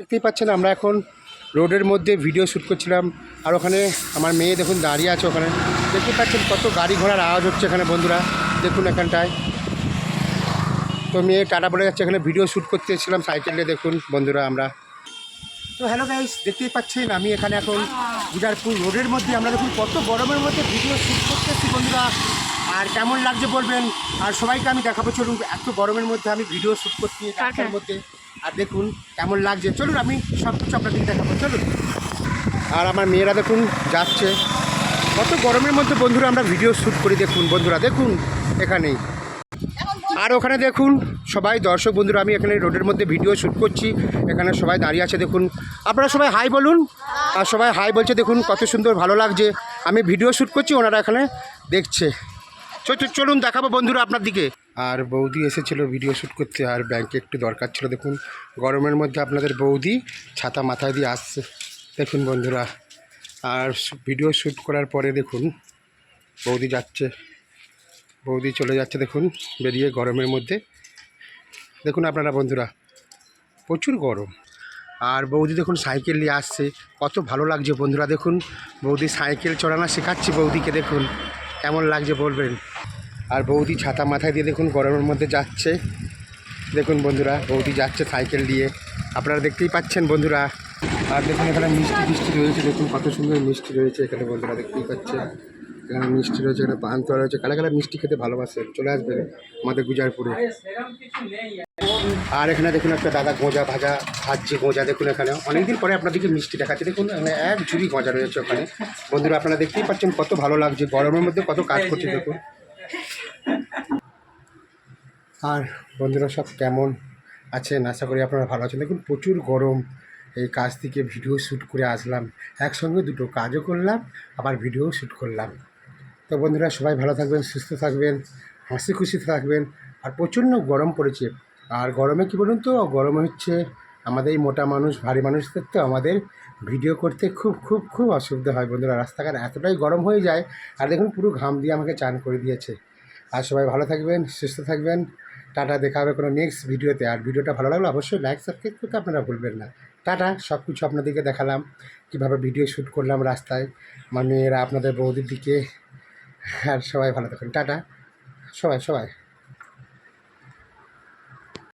দেখতেই পাচ্ছেন আমরা এখন রোডের মধ্যে ভিডিও শ্যুট করছিলাম। আর ওখানে আমার মেয়ে দেখুন দাঁড়িয়ে আছে ওখানে। দেখতে পাচ্ছেন কত গাড়ি ঘোড়ার আওয়াজ হচ্ছে এখানে বন্ধুরা। দেখুন এখানটায়। তো মেয়ে টাটা পড়ে যাচ্ছে এখানে ভিডিও শ্যুট করতে এসেছিলাম সাইকেলে দেখুন বন্ধুরা আমরা। তো হ্যালো গাইস দেখতেই পাচ্ছেন আমি এখানে এখন উজারপুর রোডের মধ্যে আমরা দেখুন কত গরমের মধ্যে ভিডিও শ্যুট করতে এসেছি বন্ধুরা। আর কেমন লাগছে বলবেন? আর সবাইকে আমি দেখাবো চলুন এত গরমের মধ্যে আমি ভিডিও শ্যুট করছি রাস্তার মধ্যে। আর দেখুন কেমন লাগছে। চলুন, আমি সব কিছু আপনাদের দেখাবো। চলুন। আর আমার মেয়েরা দেখুন যাচ্ছে। কত গরমের মধ্যে বন্ধুরা আমরা ভিডিও শ্যুট করি দেখুন বন্ধুরা। দেখুন এখানেই। আর ওখানে দেখুন সবাই দর্শক বন্ধুরা, আমি এখানে রোডের মধ্যে ভিডিও শ্যুট করছি। এখানে সবাই দাঁড়িয়ে আছে দেখুন। আপনারা সবাই হাই বলুন। আর সবাই হাই বলছে দেখুন কত সুন্দর ভালো লাগছে। আমি ভিডিও শ্যুট করছি, ওনারা এখানে দেখছে। চলুন দেখাবো বন্ধুরা আপনার দিকে। আর বৌদি এসেছিল ভিডিও শ্যুট করতে, আর ব্যাংকে একটু দরকার ছিল। দেখুন, গরমের মধ্যে আপনাদের বৌদি ছাতা মাথায় দিয়ে আসছে। দেখুন বন্ধুরা, আর ভিডিও শ্যুট করার পরে দেখুন, বৌদি যাচ্ছে। বৌদি চলে যাচ্ছে, দেখুন, বেরিয়ে গরমের মধ্যে। দেখুন আপনারা বন্ধুরা, প্রচুর গরম। আর বৌদি দেখুন, সাইকেল নিয়ে আসছে। কত ভালো লাগছে বন্ধুরা, দেখুন। বৌদি সাইকেল চড়ানো শেখাচ্ছি বৌদিকে, দেখুন। কেমন লাগছে বলবেন? আর বৌদি ছাতা মাথায় দিয়ে দেখুন গরমের মধ্যে যাচ্ছে। দেখুন বন্ধুরা, বৌদি যাচ্ছে সাইকেল দিয়ে। আপনারা দেখতেই পাচ্ছেন বন্ধুরা। আর দেখুন এখানে মিষ্টি মিষ্টি রয়েছে, দেখুন কত সুন্দর মিষ্টি রয়েছে এখানে বন্ধুরা, দেখতেই পাচ্ছেন। এখানে মিষ্টি রয়েছে, এখানে পান্তুয়া রয়েছে। কালা কালা মিষ্টি খেতে ভালোবাসে, চলে আসবেন আমাদের গুজারপুরে। আর এখানে দেখুন একটা দাদা গোঁজা ভাজা ভাজছে, গোঁজা দেখুন এখানে। অনেকদিন পরে আপনাদেরকে মিষ্টি দেখাচ্ছে। দেখুন এখানে এক ঝুড়ি গজা রয়েছে ওখানে। বন্ধুরা, আপনারা দেখতেই পাচ্ছেন কত ভালো লাগছে, গরমের মধ্যে কত কাজ করছে, দেখুন। আর বন্ধুরা সব কেমন আছেন? আশা করি আপনারা ভালো আছেন। দেখুন, প্রচুর গরম। এই কাজ থেকে ভিডিও শ্যুট করে আসলাম। একসঙ্গে দুটো কাজও করলাম, আবার ভিডিও শ্যুট করলাম। তো বন্ধুরা, সবাই ভালো থাকবেন, সুস্থ থাকবেন, হাসি খুশি থাকবেন। আর প্রচণ্ড গরম পড়েছে। আর গরমে কী বলুন তো, গরমে হচ্ছে আমাদের এই মোটা মানুষ, ভারী মানুষদের তো আমাদের ভিডিও করতে খুব খুব খুব অসুবিধা হয়। বন্ধুরা, রাস্তাঘাট এতটাই গরম হয়ে যায়। আর দেখুন, পুরো ঘাম দিয়ে আমাকে চান করে দিয়েছে। আর সবাই ভালো থাকবেন, সুস্থ থাকবেন। টাটা, দেখা হবে কোনো নেক্সট ভিডিওতে আর ভিডিওটা ভালো লাগল অবশ্যই লাইক সাবস্ক্রাইব করতে আপনারা ভুলবেন না। টাটা সব কিছু আপনাদেরকে দেখালাম। কীভাবে ভিডিও শ্যুট করলাম রাস্তায়। মানে এরা আপনাদের বৌদির দিকে। আর সবাই ভালো থাকুন। টাটা। সবাই সবাই।